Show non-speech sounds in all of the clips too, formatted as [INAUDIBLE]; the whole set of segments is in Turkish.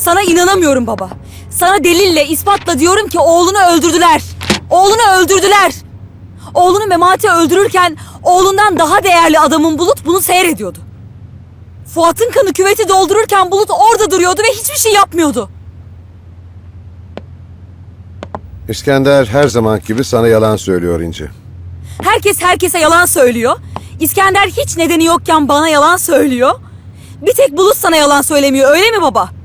Sana inanamıyorum baba. Sana delille, ispatla diyorum ki oğlunu öldürdüler. Oğlunu öldürdüler. Oğlunu Memati öldürürken oğlundan daha değerli adamın Bulut bunu seyrediyordu. Fuat'ın kanı küveti doldururken Bulut orada duruyordu ve hiçbir şey yapmıyordu. İskender her zaman gibi sana yalan söylüyor İnci. Herkes herkese yalan söylüyor. İskender hiç nedeni yokken bana yalan söylüyor. Bir tek Bulut sana yalan söylemiyor öyle mi baba?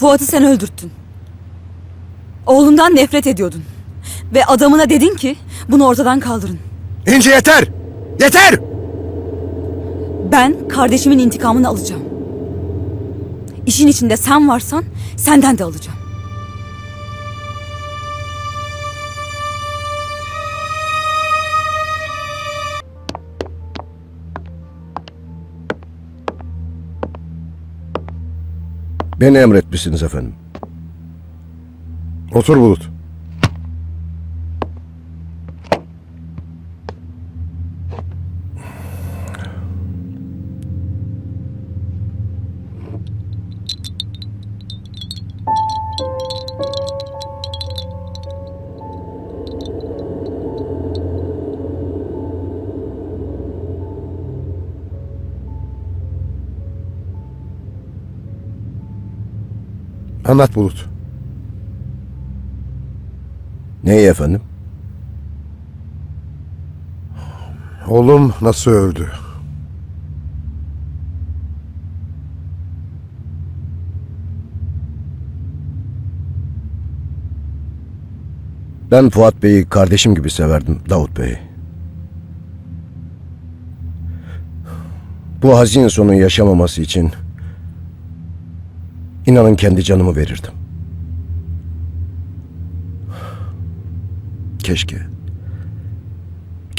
Fuat'ı sen öldürttün. Oğlundan nefret ediyordun. Ve adamına dedin ki bunu ortadan kaldırın. İnci yeter! Yeter! Ben kardeşimin intikamını alacağım. İşin içinde sen varsan senden de alacağım. Beni emretmişsiniz efendim. Otur Bulut. Anlat Bulut. Neyi efendim? Oğlum nasıl öldü? Ben Fuat Bey'i kardeşim gibi severdim Davut Bey. Bu hazin sonu yaşamaması için inanın kendi canımı verirdim. Keşke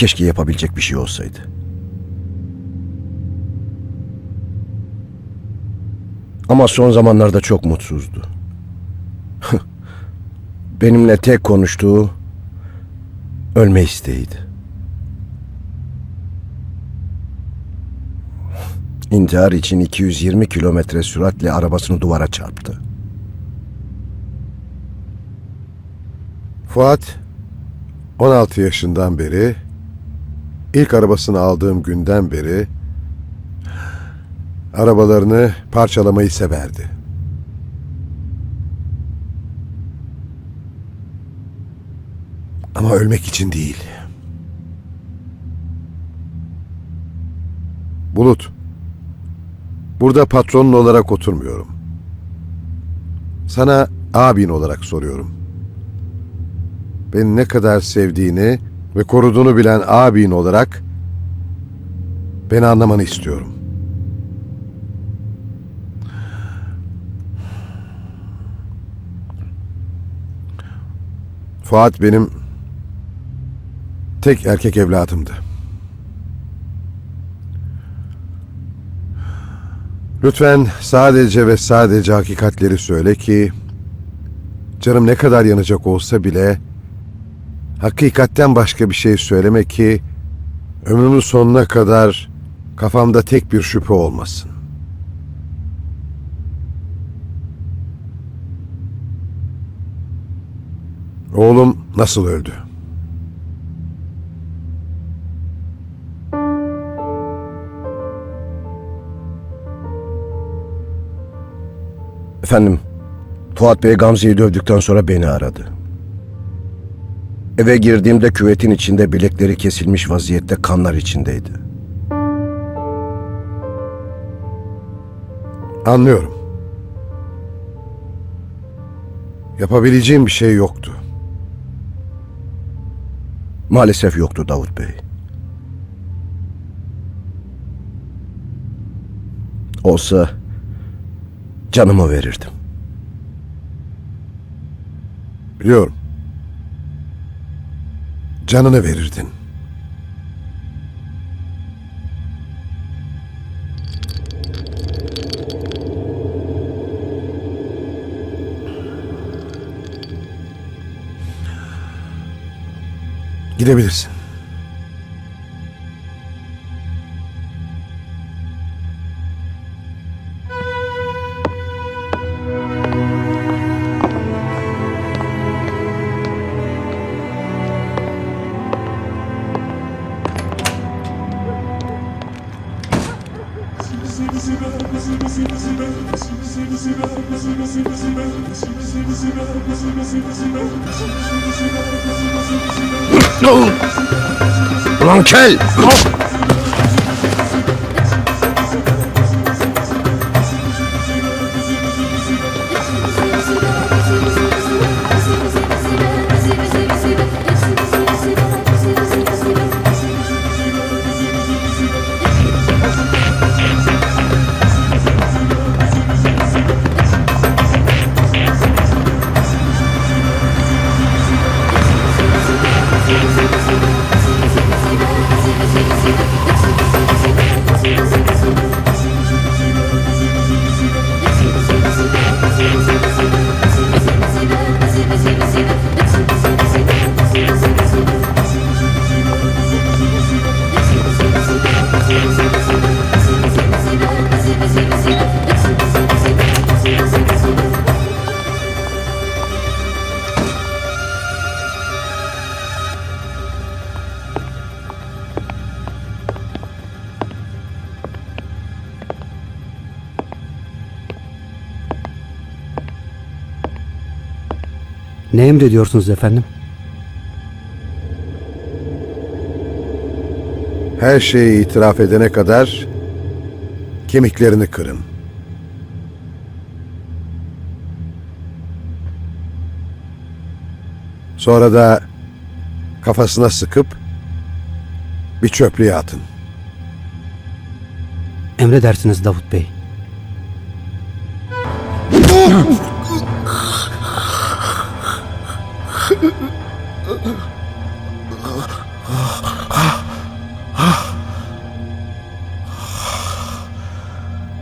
keşke yapabilecek bir şey olsaydı. Ama son zamanlarda çok mutsuzdu. [LAUGHS] Benimle tek konuştuğu ölme isteğiydi. İntihar için 220 kilometre süratle arabasını duvara çarptı. Fuat 16 yaşından beri ilk arabasını aldığım günden beri arabalarını parçalamayı severdi. Ama ölmek için değil. Bulut. Burada patronun olarak oturmuyorum. Sana abin olarak soruyorum beni ne kadar sevdiğini ve koruduğunu bilen abin olarak beni anlamanı istiyorum. Fuat benim tek erkek evladımdı. Lütfen sadece ve sadece hakikatleri söyle ki canım ne kadar yanacak olsa bile hakikatten başka bir şey söyleme ki ömrümün sonuna kadar kafamda tek bir şüphe olmasın. Oğlum nasıl öldü? Efendim, Fuat Bey Gamze'yi dövdükten sonra beni aradı. Eve girdiğimde küvetin içinde bilekleri kesilmiş vaziyette kanlar içindeydi. Anlıyorum. Yapabileceğim bir şey yoktu. Maalesef yoktu Davut Bey. Olsa canımı verirdim. Biliyorum. Canını verirdin. Gidebilirsin. Ulan kel! Ne emrediyorsunuz efendim? Her şeyi itiraf edene kadar kemiklerini kırın. Sonra da kafasına sıkıp bir çöplüğe atın. Emredersiniz Davut Bey. [LAUGHS]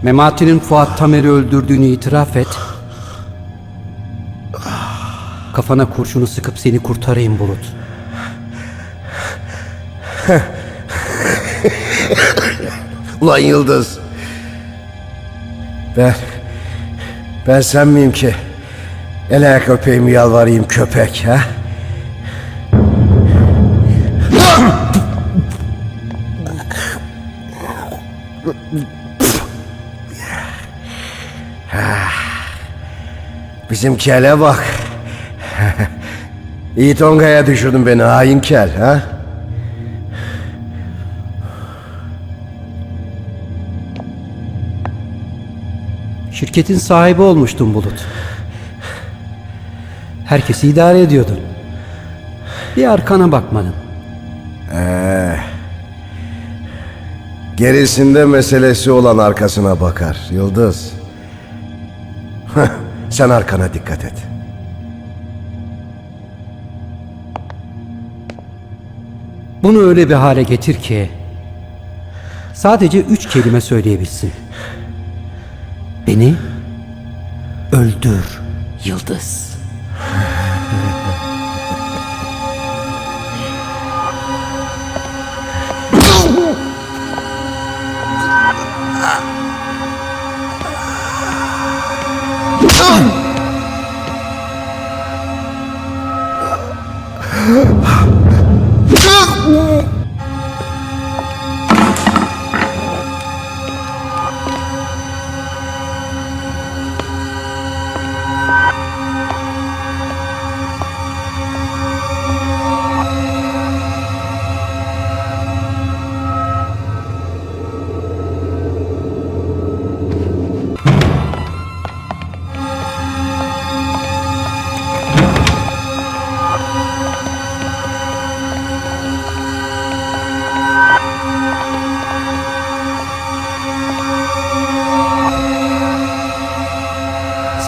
Memati'nin Fuat Tamer'i öldürdüğünü itiraf et. Kafana kurşunu sıkıp seni kurtarayım Bulut. Ulan Yıldız! Ben... Ben sen miyim ki? El ayak öpeyim yalvarayım köpek ha? Bizim kele bak. İyi Tonga'ya düşürdün beni hain kel ha? Şirketin sahibi olmuştun Bulut. Herkesi idare ediyordun. Bir arkana bakmadın. Gerisinde meselesi olan arkasına bakar Yıldız. Sen arkana dikkat et. Bunu öyle bir hale getir ki sadece üç kelime söyleyebilsin. Beni öldür Yıldız. Ah!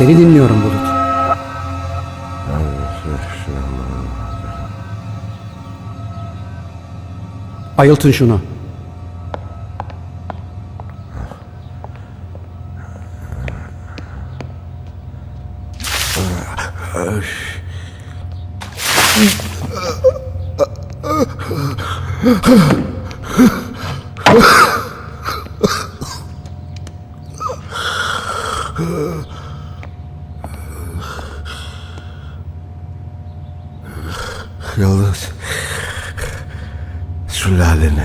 Seni dinliyorum Bulut. Ayıltın şunu. Yıldız. Sülaleni.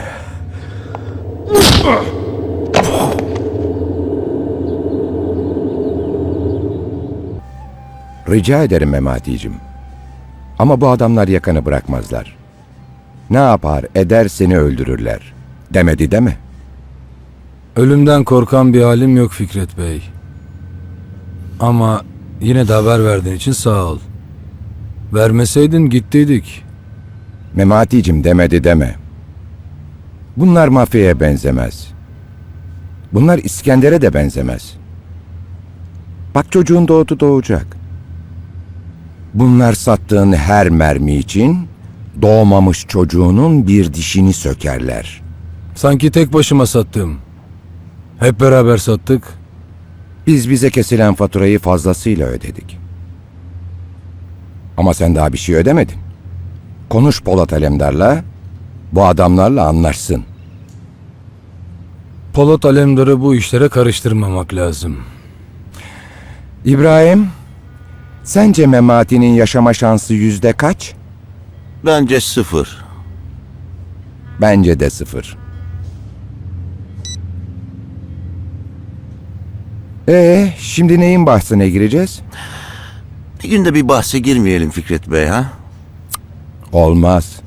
Rica ederim Memati'cim. Ama bu adamlar yakanı bırakmazlar. Ne yapar eder seni öldürürler. Demedi deme. Ölümden korkan bir halim yok Fikret Bey. Ama yine de haber verdiğin için sağ ol. Vermeseydin gittiydik. Memati'cim demedi deme. Bunlar mafyaya benzemez. Bunlar İskender'e de benzemez. Bak çocuğun doğdu doğacak. Bunlar sattığın her mermi için doğmamış çocuğunun bir dişini sökerler. Sanki tek başıma sattım. Hep beraber sattık. Biz bize kesilen faturayı fazlasıyla ödedik. Ama sen daha bir şey ödemedin. Konuş Polat Alemdar'la, bu adamlarla anlaşsın. Polat Alemdar'ı bu işlere karıştırmamak lazım. İbrahim, sence Memati'nin yaşama şansı yüzde kaç? Bence sıfır. Bence de sıfır. Ee, şimdi neyin bahsine gireceğiz? Bir günde bir bahse girmeyelim Fikret Bey ha? Olmaz.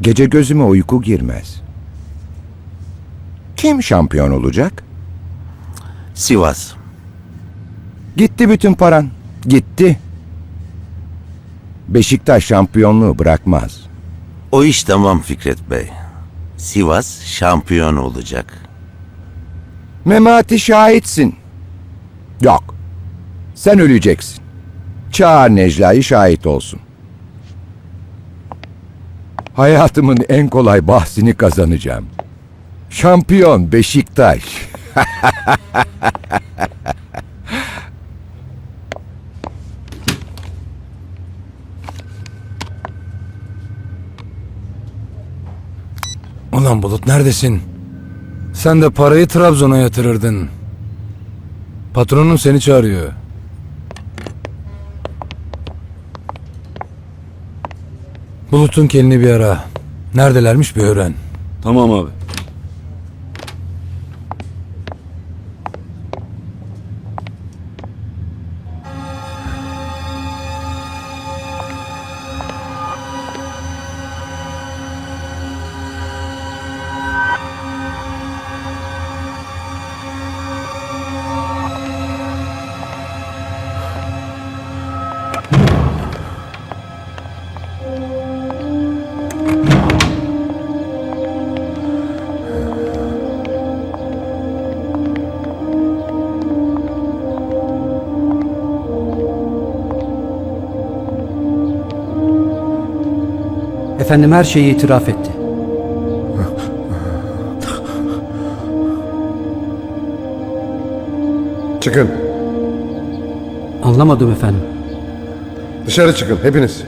Gece gözüme uyku girmez. Kim şampiyon olacak? Sivas. Gitti bütün paran. Gitti. Beşiktaş şampiyonluğu bırakmaz. O iş tamam Fikret Bey. Sivas şampiyon olacak. Memati şahitsin. Yok. Sen öleceksin. Çağır Necla'yı şahit olsun. Hayatımın en kolay bahsini kazanacağım. Şampiyon Beşiktaş. [LAUGHS] Ulan Bulut neredesin? Sen de parayı Trabzon'a yatırırdın. Patronun seni çağırıyor. Bulut'un kelini bir ara. Neredelermiş bir öğren. Tamam abi. Efendim her şeyi itiraf etti. Çıkın. Anlamadım efendim. Dışarı çıkın hepiniz.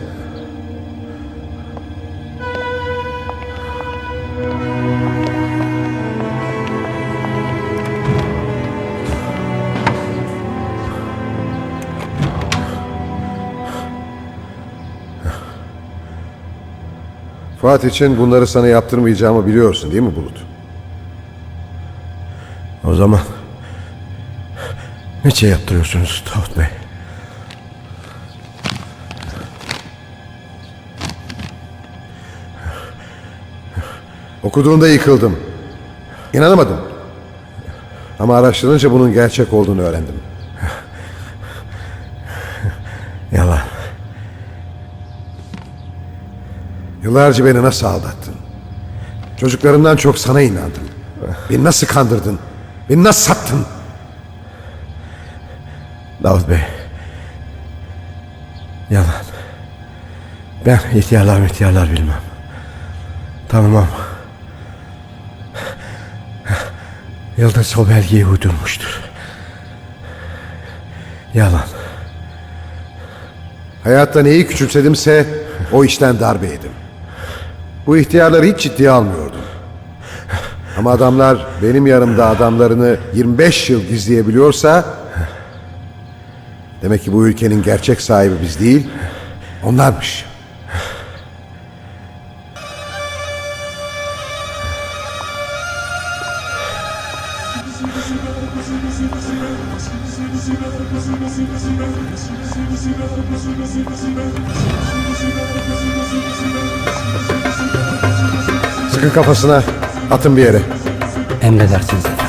Fuat için bunları sana yaptırmayacağımı biliyorsun değil mi Bulut? O zaman ne şey yaptırıyorsunuz Davut Bey? Okuduğunda yıkıldım. İnanamadım. Ama araştırınca bunun gerçek olduğunu öğrendim. Yıllarca beni nasıl aldattın? Çocuklarımdan çok sana inandım. Beni nasıl kandırdın? Beni nasıl sattın? Davut Bey. Yalan. Ben ihtiyarlar ihtiyarlar bilmem. Tanımam. Yıldız o belgeyi uydurmuştur. Yalan. Hayatta neyi küçümsedimse o işten darbe yedim. Bu ihtiyarları hiç ciddiye almıyordum. Ama adamlar benim yanımda adamlarını 25 yıl gizleyebiliyorsa demek ki bu ülkenin gerçek sahibi biz değil, onlarmış. Kafasına. Atın bir yere. Emredersiniz efendim.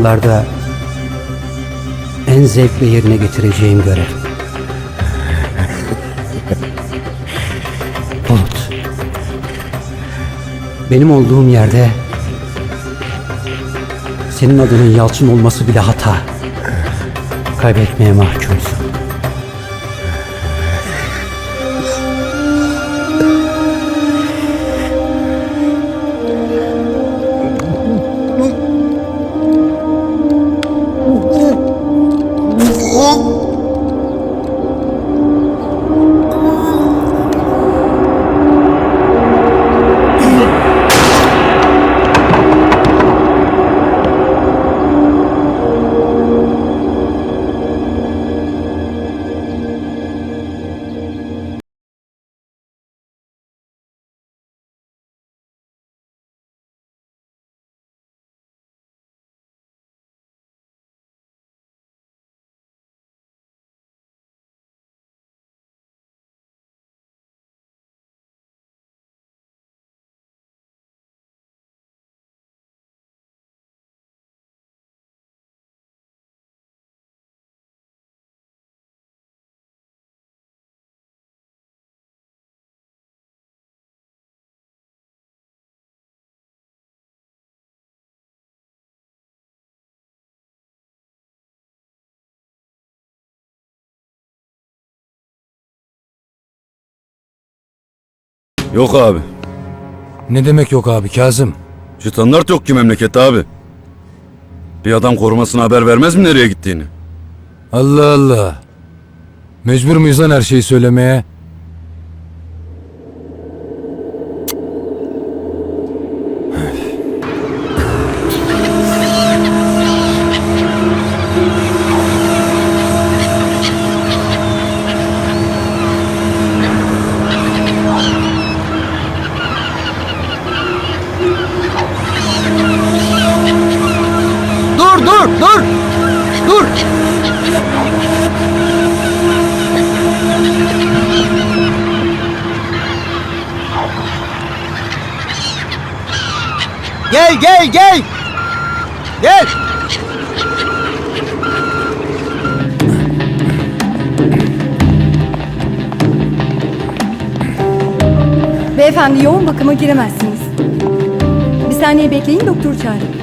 Yıllarda en zevkle yerine getireceğim görev. [LAUGHS] Bulut. Benim olduğum yerde senin adının Yalçın olması bile hata. Kaybetmeye mahkumsun. [LAUGHS] Yok abi. Ne demek yok abi Kazım? Standart yok ki memlekette abi. Bir adam korumasına haber vermez mi nereye gittiğini? Allah Allah. Mecbur muyuz lan her şeyi söylemeye? Dur dur dur! Gel gel gel! Gel! Beyefendi yoğun bakıma giremezsiniz. Bir saniye bekleyin doktor çağırın.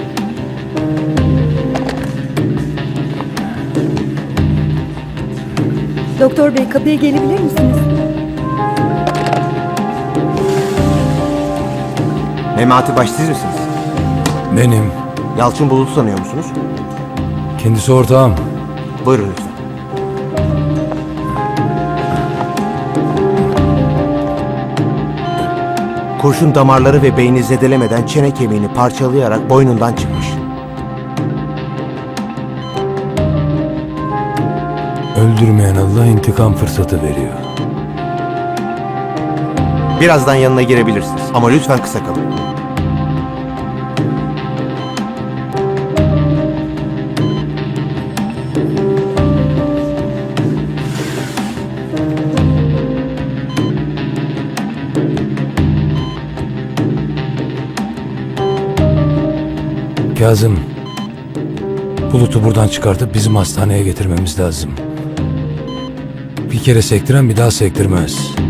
Doktor bey kapıya gelebilir misiniz? Memati Baş siz misiniz? Benim. Yalçın Bulut'u tanıyor musunuz? Kendisi ortağım. Buyurun lütfen. Kurşun damarları ve beyni zedelemeden çene kemiğini parçalayarak boynundan çıkmış. Öldürmeyen Allah intikam fırsatı veriyor. Birazdan yanına girebilirsiniz ama lütfen kısa kalın. Kazım. Bulut'u buradan çıkartıp bizim hastaneye getirmemiz lazım. Bir kere sektiren bir daha sektirmez.